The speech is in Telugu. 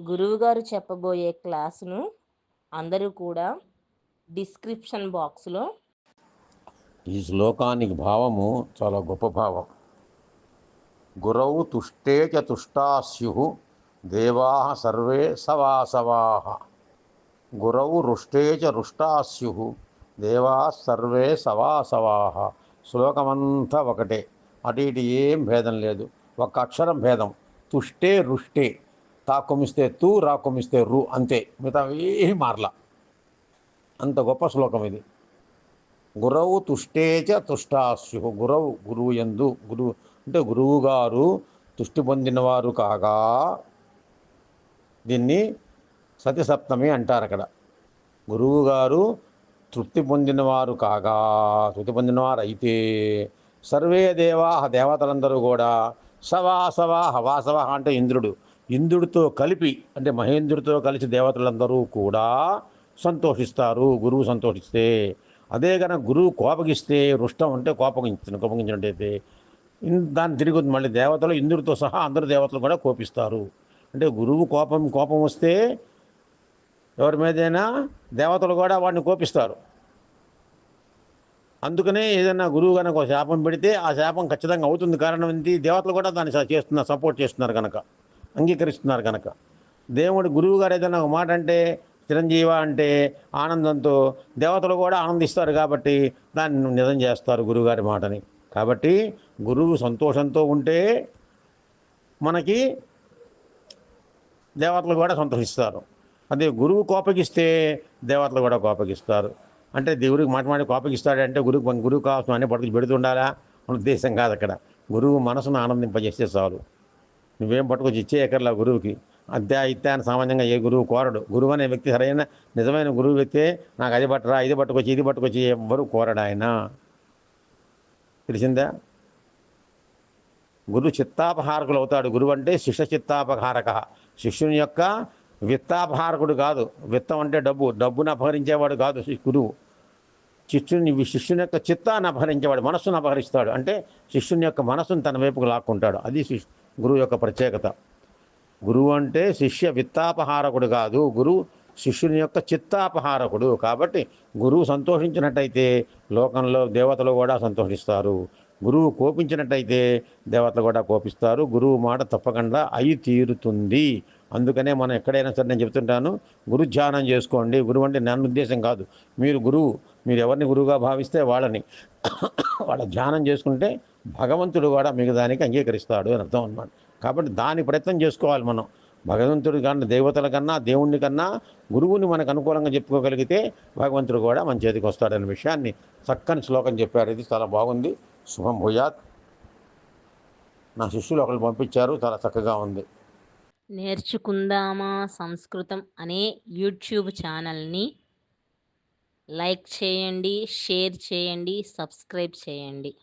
గురువుగారు చెప్పబోయే క్లాసును అందరూ కూడా డిస్క్రిప్షన్ బాక్స్లో ఈ శ్లోకానికి భావము చాలా గొప్ప భావం. గురవు తుష్టే చ తుష్టా స్యు దేవా సర్వే సవాసవా. గురవు రుష్టే చ రుష్టా స్యు దేవా సర్వే సవాసవా. శ్లోకమంతా ఒకటే. అటు ఇటు ఏం భేదం లేదు. ఒక అక్షరం భేదం. తుష్టే రుష్టే. తాకొమిస్తే తూ రాకొమిస్తే రు అంతే. మిగతా ఏం మారలా. అంత గొప్ప శ్లోకం ఇది. గురవు తుష్టేచ తుష్టాస్యు. గురవు గురువు ఎందు గురువు అంటే గురువు గారు తుష్టి పొందినవారు కాగా దీన్ని సతిసప్తమి అంటారు అక్కడ. గురువు గారు తృప్తి పొందినవారు కాగా తృప్తి పొందినవారు అయితే సర్వే దేవా దేవతలందరూ కూడా సవా సవా హవాసవ అంటే ఇంద్రుడు. ఇంద్రుడితో కలిపి అంటే మహేంద్రుడితో కలిసి దేవతలందరూ కూడా సంతోషిస్తారు. గురువు సంతోషిస్తే అదే కనుక గురువు కోపగిస్తే రుష్టం అంటే కోపగించిన కోపగించినట్టయితే ఇన్- దాన్ని తిరిగి మళ్ళీ దేవతలు ఇంద్రుడితో సహా అందరు దేవతలు కూడా కోపిస్తారు. అంటే గురువు కోపం కోపం వస్తే ఎవరి మీదైనా దేవతలు కూడా వాడిని కోపిస్తారు. అందుకనే ఏదైనా గురువు కనుక ఒక శాపం పెడితే ఆ శాపం ఖచ్చితంగా అవుతుంది. కారణం ఏంటి? దేవతలు కూడా దాన్ని చేస్తున్నారు సపోర్ట్ చేస్తున్నారు కనుక అంగీకరిస్తున్నారు కనుక దేవుడు గురువు గారు ఏదైనా ఒక మాట అంటే చిరంజీవ అంటే ఆనందంతో దేవతలు కూడా ఆనందిస్తారు కాబట్టి దాన్ని నిజం చేస్తారు గురువుగారి మాటని. కాబట్టి గురువు సంతోషంతో ఉంటే మనకి దేవతలు కూడా సంతోషిస్తారు. అదే గురువు కోపగిస్తే దేవతలు కూడా కోపగిస్తారు. అంటే దేవుడికి మాట మాట కోపగిస్తాడంటే గురువు గురువు కావాల్సిన అన్ని పట్టుకు పెడుతుండాలా ఉద్దేశం కాదు అక్కడ. గురువు మనసును ఆనందింపజేస్తే చాలు. నువ్వేం పట్టుకొచ్చి ఇచ్చే ఎక్కర్లా గురువుకి? అద్దా ఇత్తా అని సామాన్యంగా ఏ గురువు కోరడు. గురువు అనే వ్యక్తి సరైన నిజమైన గురువు వ్యక్తే నాకు అది పట్టరా ఇది పట్టుకొచ్చి ఇది పట్టుకొచ్చి ఎవ్వరు కోరడు ఆయన. తెలిసిందా? గురువు చిత్తాపహారకులు అవుతాడు. గురువు అంటే శిష్య చిత్తాపహారక. శిష్యుని యొక్క విత్తాపహారకుడు కాదు. విత్తం అంటే డబ్బు. డబ్బును అపహరించేవాడు కాదు గురువు. శిష్యుని శిష్యుని యొక్క చిత్తాన్ని అపహరించేవాడు మనస్సును అపహరిస్తాడు. అంటే శిష్యుని యొక్క మనస్సును తన వైపుకు లాక్కుంటాడు. అది శిష్యు గురువు యొక్క ప్రత్యేకత. గురువు అంటే శిష్య విత్తాపహారకుడు కాదు గురువు శిష్యుని యొక్క చిత్తాపహారకుడు. కాబట్టి గురువు సంతోషించినట్టయితే లోకంలో దేవతలు కూడా సంతోషిస్తారు. గురువు కోపించినట్టయితే దేవతలు కూడా కోపిస్తారు. గురువు మాట తప్పకుండా అయి తీరుతుంది. అందుకనే మనం ఎక్కడైనా సరే నేను చెప్తుంటాను గురు ధ్యానం చేసుకోండి. గురువు అంటే నన్ను ఉద్దేశం కాదు. మీరు గురువు మీరు ఎవరిని గురువుగా భావిస్తే వాళ్ళని వాళ్ళ ధ్యానం చేసుకుంటే భగవంతుడు కూడా మీకు దానికి అంగీకరిస్తాడు అని అర్థం అనమాట కాబట్టి దాని ప్రయత్నం చేసుకోవాలి మనం. భగవంతుడి కన్నా దేవతల కన్నా దేవుణ్ణి కన్నా గురువుని మనకు అనుకూలంగా చెప్పుకోగలిగితే భగవంతుడు కూడా మన చేతికి వస్తాడనే విషయాన్ని చక్కని శ్లోకం చెప్పారు. ఇది చాలా బాగుంది. శుభం భూయాత్. నా శిష్యులు ఒకరు పంపించారు. చాలా చక్కగా ఉంది. నేర్చుకుందామా సంస్కృతం అనే యూట్యూబ్ ఛానల్ని లైక్ చేయండి షేర్ చేయండి సబ్స్క్రైబ్ చేయండి.